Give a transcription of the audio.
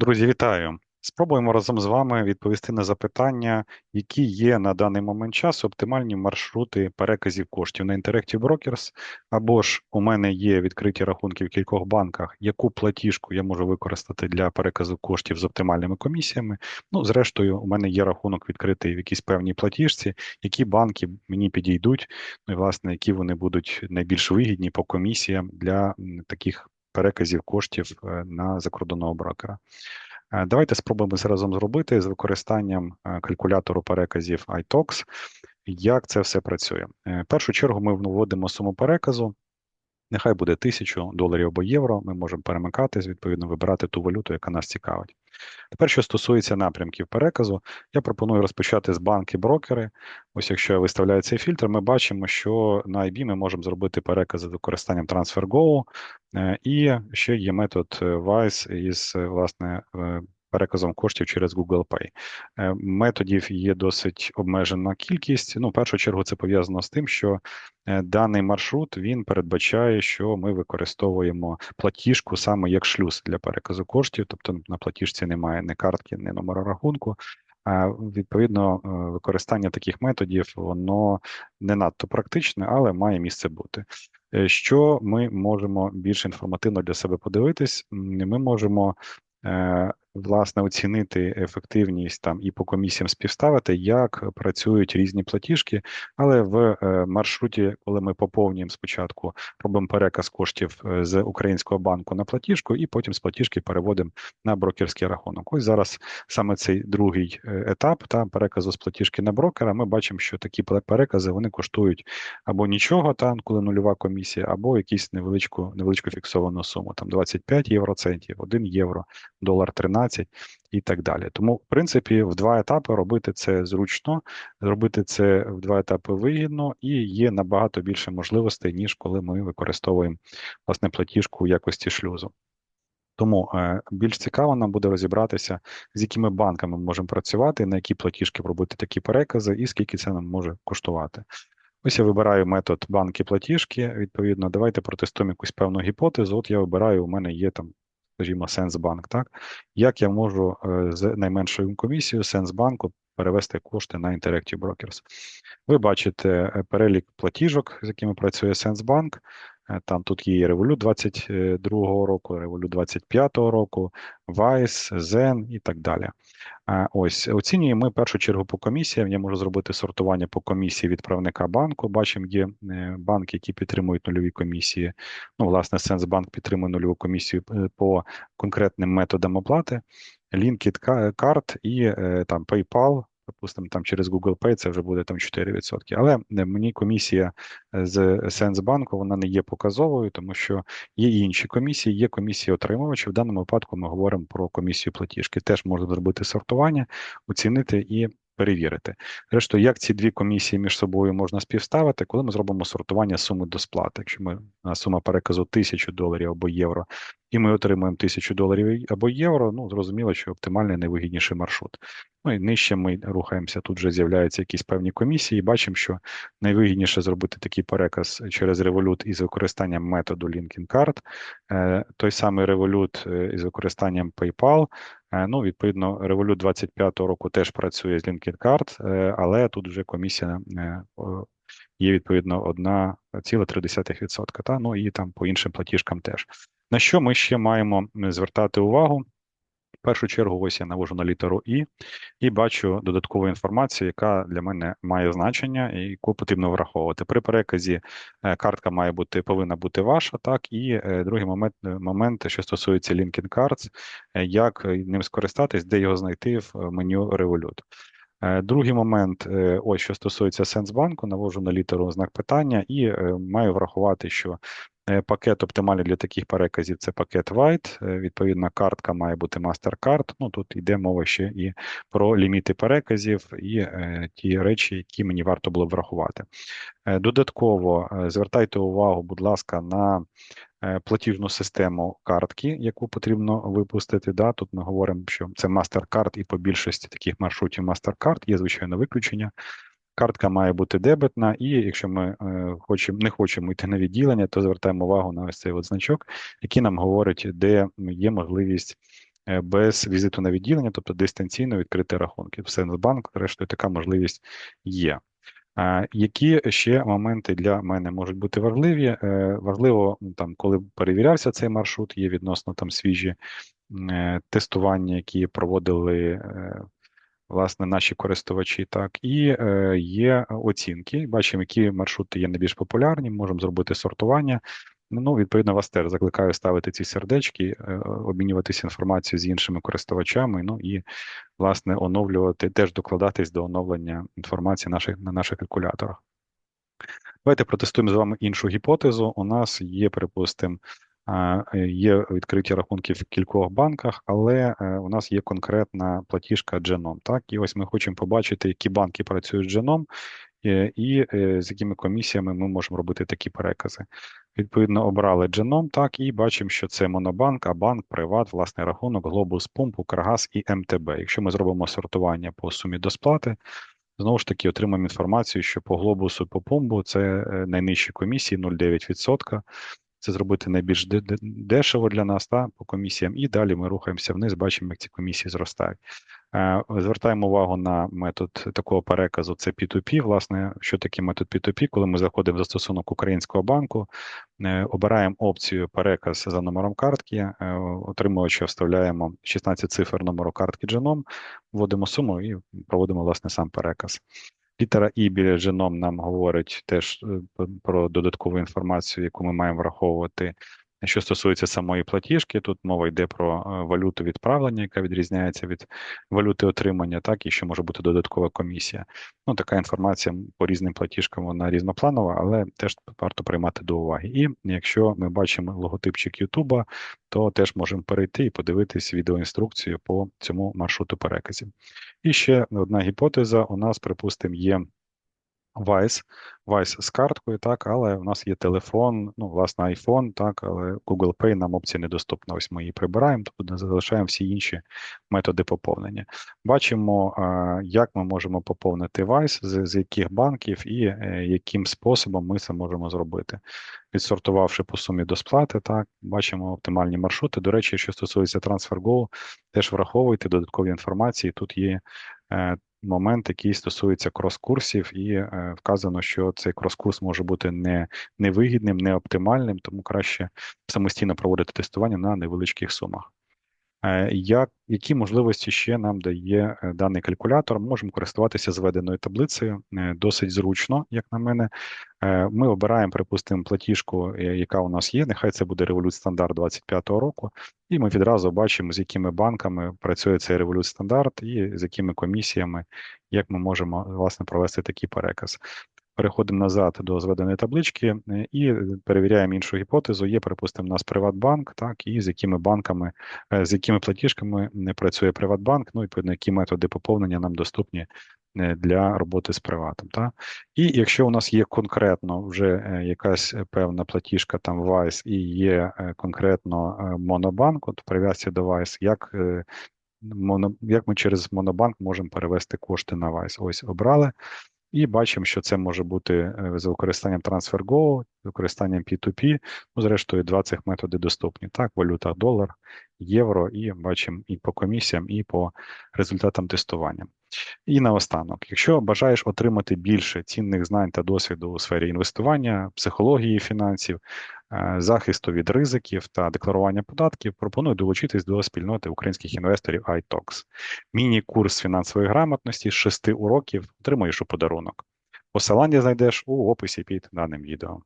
Друзі, вітаю! Спробуємо разом з вами відповісти на запитання, які є на даний момент часу оптимальні маршрути переказів коштів на Interactive Brokers, або ж у мене є відкриті рахунки в кількох банках, яку платіжку я можу використати для переказу коштів з оптимальними комісіями. Ну, зрештою, у мене є рахунок відкритий в якійсь певній платіжці, які банки мені підійдуть, ну і власне, які вони будуть найбільш вигідні по комісіям для таких переказів коштів е, на закордонного брокера. Е, давайте спробуємо це разом зробити з використанням е, калькулятору переказів iTox. Як це все працює? В першу чергу ми вводимо суму переказу. Нехай буде тисячу доларів або євро. Ми можемо перемикатись, відповідно, вибирати ту валюту, яка нас цікавить. Тепер, що стосується напрямків переказу, я пропоную розпочати з банки-брокери. Ось якщо виставляю цей фільтр, ми бачимо, що на IB ми можемо зробити перекази з використанням TransferGo, е, і ще є метод е, Wise із власне е, переказом коштів через Google Pay. Е, методів є досить обмежена кількість. Ну, в першу чергу, це пов'язано з тим, що е, даний маршрут він передбачає, що ми використовуємо платіжку саме як шлюз для переказу коштів, тобто на платіжці немає ні картки, ні номера рахунку. А відповідно, е, використання таких методів воно не надто практичне, але має місце бути. Що ми можемо більш інформативно для себе подивитись? Ми можемо власне оцінити ефективність там і по комісіям співставити, як працюють різні платіжки, але в е, маршруті, коли ми поповнюємо спочатку, робимо переказ коштів е, з українського банку на платіжку, і потім з платіжки переводимо на брокерський рахунок. Ось зараз саме цей другий е, етап та переказу з платіжки на брокера. Ми бачимо, що такі перекази вони коштують або нічого, та коли нульова комісія, або якісь невеличку невеличку фіксовану суму, там 25 євроцентів, 1 євро, долар 13. 15 і так далі. Тому, в принципі, в два етапи робити це зручно, робити це в два етапи вигідно і є набагато більше можливостей, ніж коли ми використовуємо власне платіжку у якості шлюзу. Тому е, більш цікаво нам буде розібратися, з якими банками ми можемо працювати, на які платіжки робити такі перекази, і скільки це нам може коштувати. Ось я вибираю метод банки-платіжки. Відповідно, давайте протестуємо якусь певну гіпотезу. От я вибираю, у мене є там скажімо, Сенсбанк, так як я можу е, з найменшою комісією Сенсбанку перевести кошти на Interactive Brokers? Ви бачите е, перелік платіжок, з якими працює Сенсбанк. Е, там тут є Revolut 22 року, Revolut 25 року, Vice, Zen і так далі. Ось оцінюємо ми першу чергу по комісіям. Я можу зробити сортування по комісії відправника банку. Бачимо, є е, банки, які підтримують нульові комісії. Ну, власне, Сенсбанк підтримує нульову комісію е, по конкретним методам оплати. Linked Card і там PayPal Допустимо, там через Google Pay це вже буде там 4%. Але е, мені комісія е, з Сенсбанку вона не є показовою, тому що є інші комісії, є комісії отримувачів. В даному випадку ми говоримо про комісію платіжки. Теж можна зробити сортування, оцінити і перевірити. Зрештою, як ці дві комісії між собою можна співставити, коли ми зробимо сортування суми до сплати. Якщо ми сума переказу тисячу доларів або євро, і ми отримуємо тисячу доларів або євро, ну зрозуміло, що оптимальний найвигідніший маршрут. Ну і нижче ми рухаємося. Тут вже з'являються якісь певні комісії. і Бачимо, що найвигідніше зробити такий переказ через Revolut із використанням методу Linking Card, е, той самий е, із використанням PayPal. Е, ну, відповідно, Revolut 25 року теж працює з LinkedIn Card, але тут вже комісія є відповідно 1,3%. Та? Ну і там по іншим платіжкам теж. На що ми ще маємо звертати увагу? В першу чергу, ось я навожу на літеру І і бачу додаткову інформацію, яка для мене має значення і яку потрібно враховувати. При переказі е, картка має бути повинна бути ваша, так і е, другий момент, момент що стосується Linkin Cards, е, як ним скористатись, де його знайти в меню Revolut. Другий момент, ось що стосується Сенсбанку, навожу на літеру знак питання і маю врахувати, що Е, пакет оптимальний для таких переказів це пакет White. Е, відповідна картка має бути MasterCard. Ну тут йде мова ще і про ліміти переказів і е, ті речі, які мені варто було б врахувати. Е, додатково е, звертайте увагу, будь ласка, на е, платіжну систему картки, яку потрібно випустити. Да, Тут ми говоримо, що це MasterCard, і по більшості таких маршрутів MasterCard є звичайно виключення. Картка має бути дебетна, і якщо ми е, хочемо не хочемо йти на відділення, то звертаємо увагу на ось цей от значок, який нам говорить, де є можливість е, без візиту на відділення, тобто дистанційно відкрити рахунки. В Сенсбанк, зрештою, така можливість є. Які ще моменти для мене можуть бути важливі? Е, Важливо, там, коли перевірявся цей маршрут, є відносно там свіжі тестування, які проводили власне наші користувачі, так і е, є оцінки. Бачимо, які маршрути є найбільш популярні. Можемо зробити сортування. Ну, відповідно, вас теж закликаю ставити ці сердечки, е, обмінюватися інформацією з іншими користувачами. Ну і власне оновлювати, теж докладатись до оновлення інформації наших на наших калькуляторах. Давайте протестуємо з вами іншу гіпотезу. У нас є, припустимо, є відкриті рахунки в кількох банках, але е, у нас є конкретна платіжка Genom. Так, і ось ми хочемо побачити, які банки працюють з Genom, е, і е, з якими комісіями ми можемо робити такі перекази. Відповідно, обрали Genom, так, і бачимо, що це Монобанк, Абанк, Приват, власний рахунок, Глобус Пумп, Укргаз і МТБ. Якщо ми зробимо сортування по сумі до сплати, Знову ж таки, отримаємо інформацію, що по глобусу по пумбу це найнижчі комісії 0,9%. Це зробити найбільш дешево для нас та по комісіям, і далі ми рухаємося вниз, бачимо, як ці комісії зростають. Е, звертаємо увагу на метод такого переказу. Це P2P. Власне, що таке метод P2P? Коли ми заходимо в застосунок українського банку, е, обираємо опцію переказ за номером картки, е, отримувача вставляємо 16 цифр номеру картки Genom, вводимо суму і проводимо власне сам переказ. Літера І біля Genom нам говорить теж про додаткову інформацію, яку ми маємо враховувати що стосується самої платіжки, тут мова йде про е, валюту відправлення, яка відрізняється від валюти отримання, так і що може бути додаткова комісія. Ну, така інформація по різним платіжкам вона різнопланова, але теж варто приймати до уваги. І якщо ми бачимо логотипчик Ютуба, то теж можемо перейти і подивитись відеоінструкцію по цьому маршруту переказів. І ще одна гіпотеза: у нас, припустимо, є. Vice, Vice з карткою, так, але у нас є телефон, ну, власне, iPhone, так, але Google Pay нам опція недоступна. Ось ми її прибираємо, тобто залишаємо всі інші методи поповнення. Бачимо, як ми можемо поповнити Vice, з, з яких банків і е, яким способом ми це можемо зробити. Відсортувавши по сумі до сплати, так, бачимо оптимальні маршрути. До речі, що стосується TransferGo, теж враховуйте додаткові інформації. Тут є е, момент, який стосується крос-курсів, і е, вказано, що цей крос-курс може бути не невигідним, не оптимальним, тому краще самостійно проводити тестування на невеличких сумах. Е, як, Які можливості ще нам дає е, даний калькулятор? Можемо користуватися зведеною таблицею е, досить зручно, як на мене. Ми обираємо, припустимо, платіжку, яка у нас є. Нехай це буде Revolut стандарт 25-го року, і ми відразу бачимо, з якими банками працює цей Revolut стандарт і з якими комісіями, як ми можемо власне провести такий переказ. Переходимо назад до зведеної таблички е, і перевіряємо іншу гіпотезу. Є, припустимо, у нас Приватбанк, так, і з якими банками, е, з якими платіжками не працює Приватбанк, ну відповідно, які методи поповнення нам доступні е, для роботи з приватом. Так? І якщо у нас є конкретно вже якась певна платіжка там Vice і є конкретно Монобанк, от прив'язці до Vice, як як ми через Монобанк можемо перевести кошти на Vice? Ось обрали. І бачимо, що це може бути з за використанням TransferGo, використанням P2P. Ну, зрештою, два цих методи доступні. Так, валюта долар, євро, і бачимо і по комісіям, і по результатам тестування. І наостанок, якщо бажаєш отримати більше цінних знань та досвіду у сфері інвестування, психології фінансів, е, захисту від ризиків та декларування податків, пропоную долучитись до спільноти українських інвесторів iTalks. Міні-курс фінансової грамотності з шести уроків отримуєш у подарунок. Посилання знайдеш у описі під даним відео.